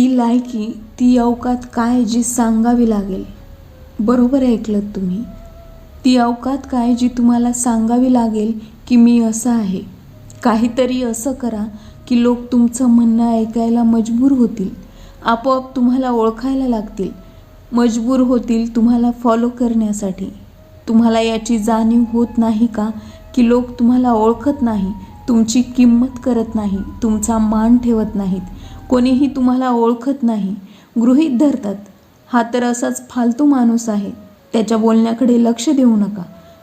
ती लायकी ती अवकात काय जी सांगावी लागेल. बरोबर ऐकलं तुम्ही. ती अवकात काय जी तुम्हाला सांगावी लागेल की मी असं आहे. काहीतरी असं करा की लोक तुमचं म्हणणं ऐकायला मजबूर होतील. आपोआप तुम्हाला ओळखायला लागतील. मजबूर होतील तुम्हाला फॉलो करण्यासाठी. तुम्हाला याची जाणीव होत नाही का की लोक तुम्हाला ओळखत नाही तुमची किंमत करत नाही तुमचा मान ठेवत नाहीत. कोणीही तुम्हाला ओळखत नाही. गृहीत धरतात. हा तर असाच फालतू माणूस आहे. त्याच्या बोलण्याकडे लक्ष देऊ नका.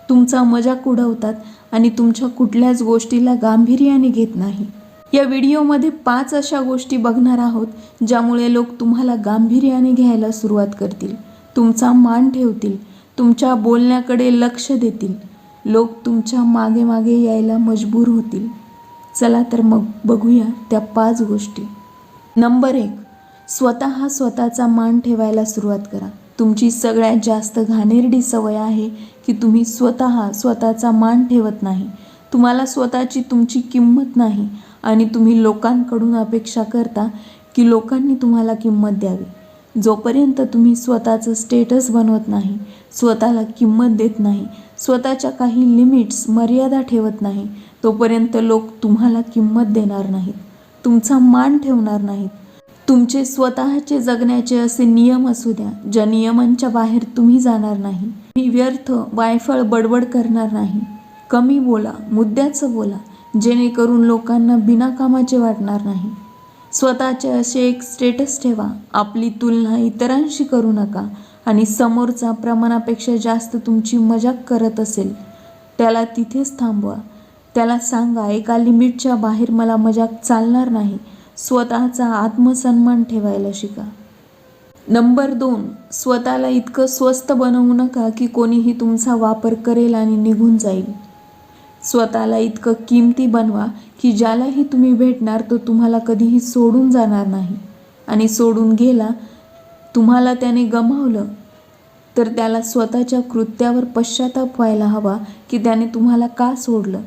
तुमचा मजाक उडवतात आणि तुमच्या कुठल्याच गोष्टीला गांभीर्याने घेत नाही. या व्हिडिओमध्ये पाच अशा गोष्टी बघणार आहोत ज्यामुळे लोक तुम्हाला गांभीर्याने घ्यायला सुरुवात करतील. तुमचा मान ठेवतील. तुमच्या बोलण्याकडे लक्ष देतील. लोक तुमच्या मागे मागे यायला मजबूर होतील. चला तर मग बघूया त्या पाच गोष्टी. नंबर एक स्वतः स्वतःचा मान ठेवायला सुरुवात करा. तुमची सगळ्यात जास्त घाणेरडी सवय आहे की तुम्ही स्वतः स्वतःचा मान ठेवत नाही. तुम्हाला स्वतःची तुमची किंमत नाही आणि तुम्ही लोकांकडून अपेक्षा करता की लोकांनी तुम्हाला किंमत द्यावी. जोपर्यंत तुम्ही स्वतःचं स्टेटस बनवत नाही स्वतःला किंमत देत नाही स्वतःच्या काही लिमिट्स मर्यादा ठेवत नाही तोपर्यंत लोक तुम्हाला किंमत देणार नाहीत. तुमचा मान ठेवणार नाहीत. तुमचे स्वतःचे जगण्याचे असे नियम असू द्या ज्या नियमांच्या बाहेर तुम्ही जाणार नाही. मी व्यर्थ वायफळ बडबड करणार नाही. कमी बोला मुद्द्याचं बोला जेणेकरून लोकांना बिनाकामाचे वाटणार नाही. स्वतःचे असे एक स्टेटस ठेवा आपली तुलना इतरांशी करू नका आणि समोरचा प्रमाणापेक्षा जास्त तुमची मजाक करत असेल त्याला तिथेच थांबवा. त्याला सांगा एका लिमिटच्या बाहेर मला मजाक चालणार नाही. स्वतःचा आत्मसन्मान ठेवायला शिका. नंबर दोन स्वतःला इतकं स्वस्त बनवू नका की कोणीही तुमचा वापर करेल आणि निघून जाईल. स्वतःला इतकं किमती बनवा की ज्यालाही तुम्ही भेटणार तो तुम्हाला कधीही सोडून जाणार नाही. आणि सोडून गेला तुम्हाला त्याने गमावलं तर त्याला स्वतःच्या कृत्यावर पश्चाताप व्हायला हवा की त्याने तुम्हाला का सोडलं?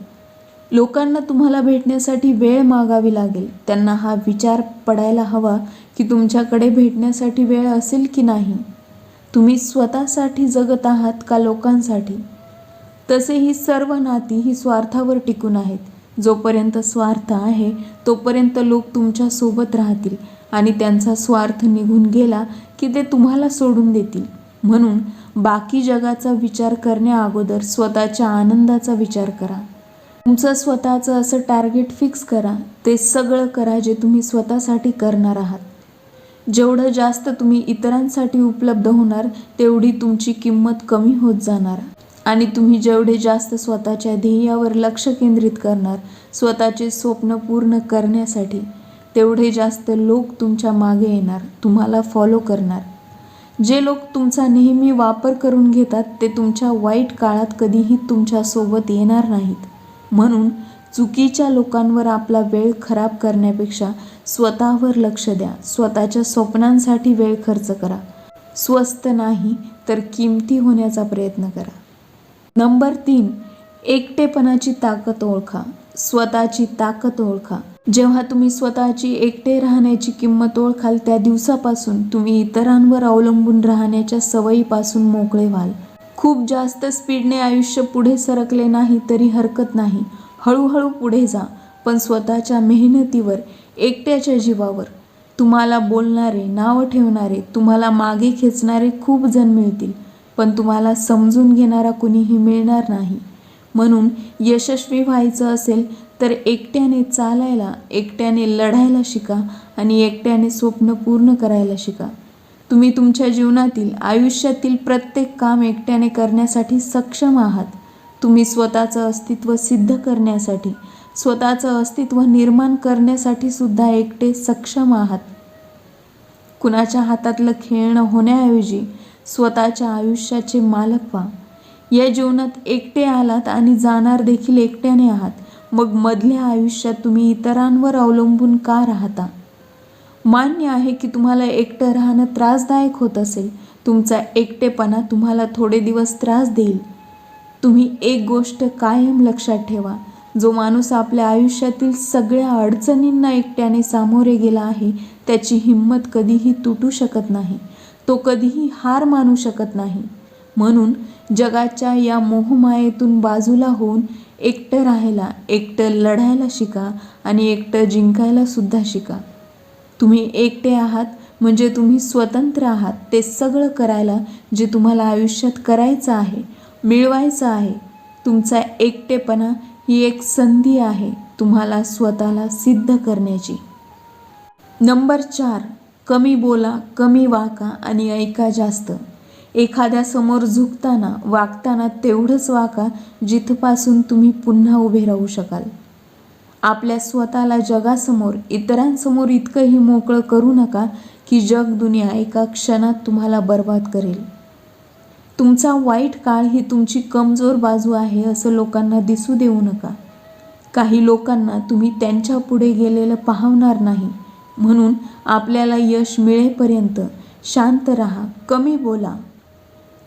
लोकांना तुम्हाला भेटण्यासाठी वेळ मागावी लागेल. त्यांना हा विचार पडायला हवा की तुमच्याकडे भेटण्यासाठी वेळ असेल की नाही. तुम्ही स्वतःसाठी जगत आहात का लोकांसाठी? तसे ही सर्व नाती ही स्वार्थावर टिकून आहेत. जोपर्यंत स्वार्थ आहे तोपर्यंत लोक तुमच्यासोबत राहतील आणि त्यांचा स्वार्थ निघून गेला की ते तुम्हाला सोडून देतील. म्हणून बाकी जगाचा विचार करण्याअगोदर स्वतःच्या आनंदाचा विचार करा. तुमचं स्वतःचं असं टार्गेट फिक्स करा. ते सगळं करा जे तुम्ही स्वतःसाठी करणार आहात. जेवढं जास्त तुम्ही इतरांसाठी उपलब्ध होणार तेवढी तुमची किंमत कमी होत जाणार. आणि तुम्ही जेवढे जास्त स्वतःच्या ध्येयावर लक्ष केंद्रित करणार स्वतःचे स्वप्न पूर्ण करण्यासाठी तेवढे जास्त लोक तुमच्या मागे येणार तुम्हाला फॉलो करणार. जे लोक तुमचा नेहमी वापर करून घेतात ते तुमच्या वाईट काळात कधीही तुमच्यासोबत येणार नाहीत. म्हणून चुकीच्या लोकांवर आपला वेळ खराब करण्यापेक्षा स्वतःवर लक्ष द्या. स्वतःच्या स्वप्नांसाठी वेळ खर्च करा. स्वस्त नाही तर किमती होण्याचा प्रयत्न करा. नंबर तीन एकटेपणाची ताकद ओळखा. स्वतःची ताकद ओळखा. जेव्हा तुम्ही स्वतःची एकटे राहण्याची किंमत ओळखाल त्या दिवसापासून तुम्ही इतरांवर अवलंबून राहण्याच्या सवयीपासून मोकळे व्हाल. खूप जास्त स्पीडने आयुष्य पुढे सरकले नाही तरी हरकत नाही. हळूहळू पुढे जा पण स्वतःच्या मेहनतीवर एकट्याच्या जीवावर. तुम्हाला बोलणारे नावं ठेवणारे तुम्हाला मागे खेचणारे खूप जण मिळतील पण तुम्हाला समजून घेणारा कुणीही मिळणार नाही. म्हणून यशस्वी व्हायचं असेल तर एकट्याने चालायला एकट्याने लढायला शिका आणि एकट्याने स्वप्न पूर्ण करायला शिका. तुम्ही तुमच्या जीवनातील आयुष्यातील प्रत्येक काम एकट्याने करण्यासाठी सक्षम आहात. तुम्ही स्वतःचं अस्तित्व सिद्ध करण्यासाठी स्वतःचं अस्तित्व निर्माण करण्यासाठी सुद्धा एकटे सक्षम आहात. कुणाच्या हातातलं खेळणं होण्याऐवजी स्वतःच्या आयुष्याचे मालक व्हा. या जीवनात एकटे आलात आणि जाणार देखील एकट्याने आहात. मग मधल्या आयुष्यात तुम्ही इतरांवर अवलंबून का राहता? मान्य आहे की तुम्हाला एकटं राहणं त्रासदायक होत असेल. तुमचा एकटेपणा तुम्हाला थोडे दिवस त्रास देईल. तुम्ही एक गोष्ट कायम लक्षात ठेवा. जो माणूस आपल्या आयुष्यातील सगळ्या अडचणींना एकट्याने सामोरे गेला आहे त्याची हिंमत कधीही तुटू शकत नाही. तो कधीही हार मानू शकत नाही. म्हणून जगाच्या या मोहमायेतून बाजूला होऊन एकटं राहायला एकटं लढायला शिका आणि एकटं जिंकायला सुद्धा शिका. तुम्ही एकटे आहात म्हणजे तुम्ही स्वतंत्र आहात. ते सगळं करायला जे तुम्हाला आयुष्यात करायचं आहे मिळवायचं आहे तुमचा एकटेपणा ही एक संधी आहे तुम्हाला स्वतःला सिद्ध करण्याची. नंबर चार कमी बोला कमी वाका आणि ऐका जास्त. एखाद्या समोर झुकताना वागताना तेवढंच वाका जिथपासून तुम्ही पुन्हा उभे राहू शकाल. आपल्या स्वतःला जगासमोर इतरांसमोर इतकंही मोकळं करू नका की जग दुनिया एका क्षणात तुम्हाला बर्बाद करेल. तुमचा वाईट काळ ही तुमची कमजोर बाजू आहे असं लोकांना दिसू देऊ नका. काही लोकांना तुम्ही त्यांच्या पुढे गेलेलं पाहणार नाही. म्हणून आपल्याला यश मिळेपर्यंत शांत राहा कमी बोला.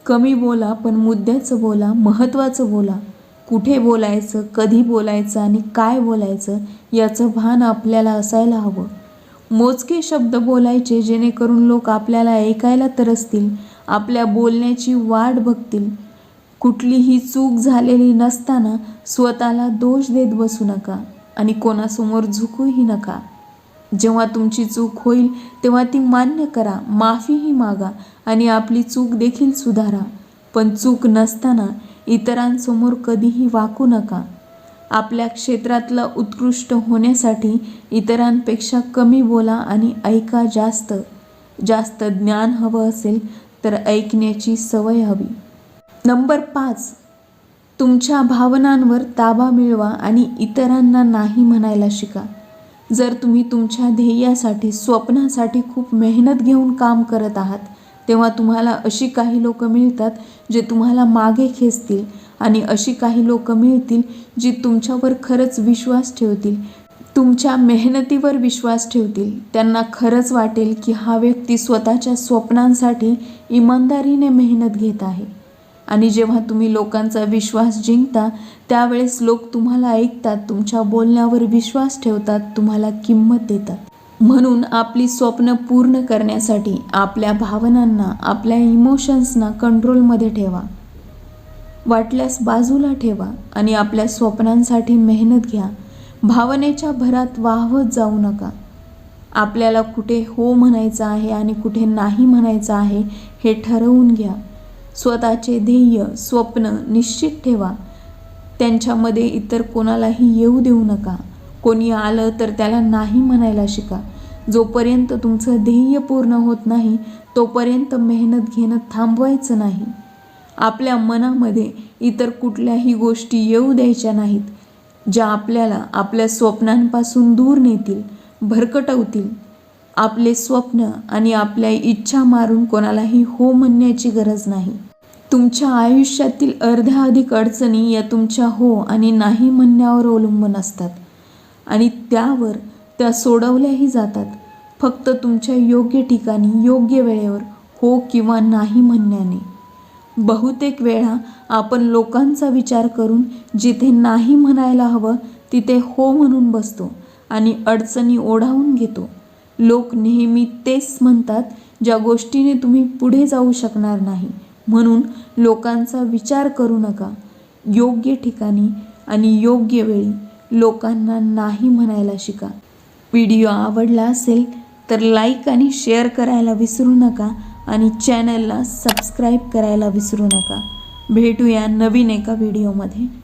कमी बोला पण मुद्द्याचं बोला महत्त्वाचं बोला. कुठे बोलायचं कधी बोलायचं आणि काय बोलायचं याचं भान आपल्याला असायला हवं. मोजके शब्द बोलायचे जेणेकरून लोक आपल्याला ऐकायला तरसतील आपल्या बोलण्याची वाट बघतील. कुठलीही चूक झालेली नसताना स्वतःला दोष देत बसू नका आणि कोणासमोर झुकूही नका. जेव्हा तुमची चूक होईल तेव्हा ती मान्य करा माफीही मागा आणि आपली चूक देखील सुधारा. पण चूक नसताना इतरांसमोर कधीही वाकू नका. आपल्या क्षेत्रातलं उत्कृष्ट होण्यासाठी इतरांपेक्षा कमी बोला आणि ऐका जास्त. जास्त ज्ञान हवं असेल तर ऐकण्याची सवय हवी. नंबर पाच. तुमच्या भावनांवर ताबा मिळवा आणि इतरांना नाही म्हणायला शिका. जर तुम्ही तुमच्या ध्येयासाठी स्वप्नासाठी खूप मेहनत घेऊन काम करत आहात तेव्हा तुम्हाला अशी काही लोक मिळतात जे तुम्हाला मागे खेचतील आणि अशी काही लोक मिळतील जी तुमच्यावर खरंच विश्वास ठेवतील. तुमच्या मेहनतीवर विश्वास ठेवतील. त्यांना खरंच वाटेल की हा व्यक्ती स्वतःच्या स्वप्नांसाठी इमानदारीने मेहनत घेत आहे. आणि जेव्हा तुम्ही लोकांचा विश्वास जिंकता त्यावेळेस लोक तुम्हाला ऐकतात तुमच्या बोलण्यावर विश्वास ठेवतात तुम्हाला किंमत देतात. म्हणून आपली स्वप्न पूर्ण करण्यासाठी आपल्या भावनांना आपल्या इमोशन्सना कंट्रोलमध्ये ठेवा. वाटल्यास बाजूला ठेवा आणि आपल्या स्वप्नांसाठी मेहनत घ्या. भावनेच्या भरात वाहवत जाऊ नका. आपल्याला कुठे हो म्हणायचं आहे आणि कुठे नाही म्हणायचं आहे हे ठरवून घ्या. स्वतःचे ध्येय स्वप्न निश्चित ठेवा. त्यांच्यामध्ये इतर कोणालाही येऊ देऊ नका. कोणी आलं तर त्याला नाही म्हणायला शिका. जोपर्यंत तुमचं ध्येय पूर्ण होत नाही तोपर्यंत मेहनत घेणं थांबवायचं नाही. आपल्या मनामध्ये इतर कुठल्याही गोष्टी येऊ द्यायच्या नाहीत ज्या आपल्याला आपल्या स्वप्नांपासून दूर नेतील भरकटवतील. आपले स्वप्न आणि आपल्या इच्छा मारून कोणालाही हो म्हणण्याची गरज नाही. तुमच्या आयुष्यातील अर्ध्या अधिक अडचणी या तुमच्या हो आणि नाही म्हणण्यावर अवलंबून असतात. आणि त्यावर त्या सोडवल्याही जातात. फक्त तुमच्या योग्य ठिकाणी योग्य वेळेवर हो किंवा नाही म्हणण्याने. बहुतेक वेळा आपण लोकांचा विचार करून जिथे नाही म्हणायला हवं तिथे हो म्हणून बसतो आणि अडचणी ओढावून घेतो. लोक नेहमी तेच म्हणतात ज्या गोष्टीने तुम्ही पुढे जाऊ शकणार नाही. म्हणून लोकांचा विचार करू नका. योग्य ठिकाणी आणि योग्य वेळी लोकांना नाही म्हणायला शिका. व्हिडिओ आवडला असेल तर लाईक आणि शेअर करायला विसरू नका आणि चॅनलला सबस्क्राईब करायला विसरू नका. भेटूया नवीन एका व्हिडिओमध्ये.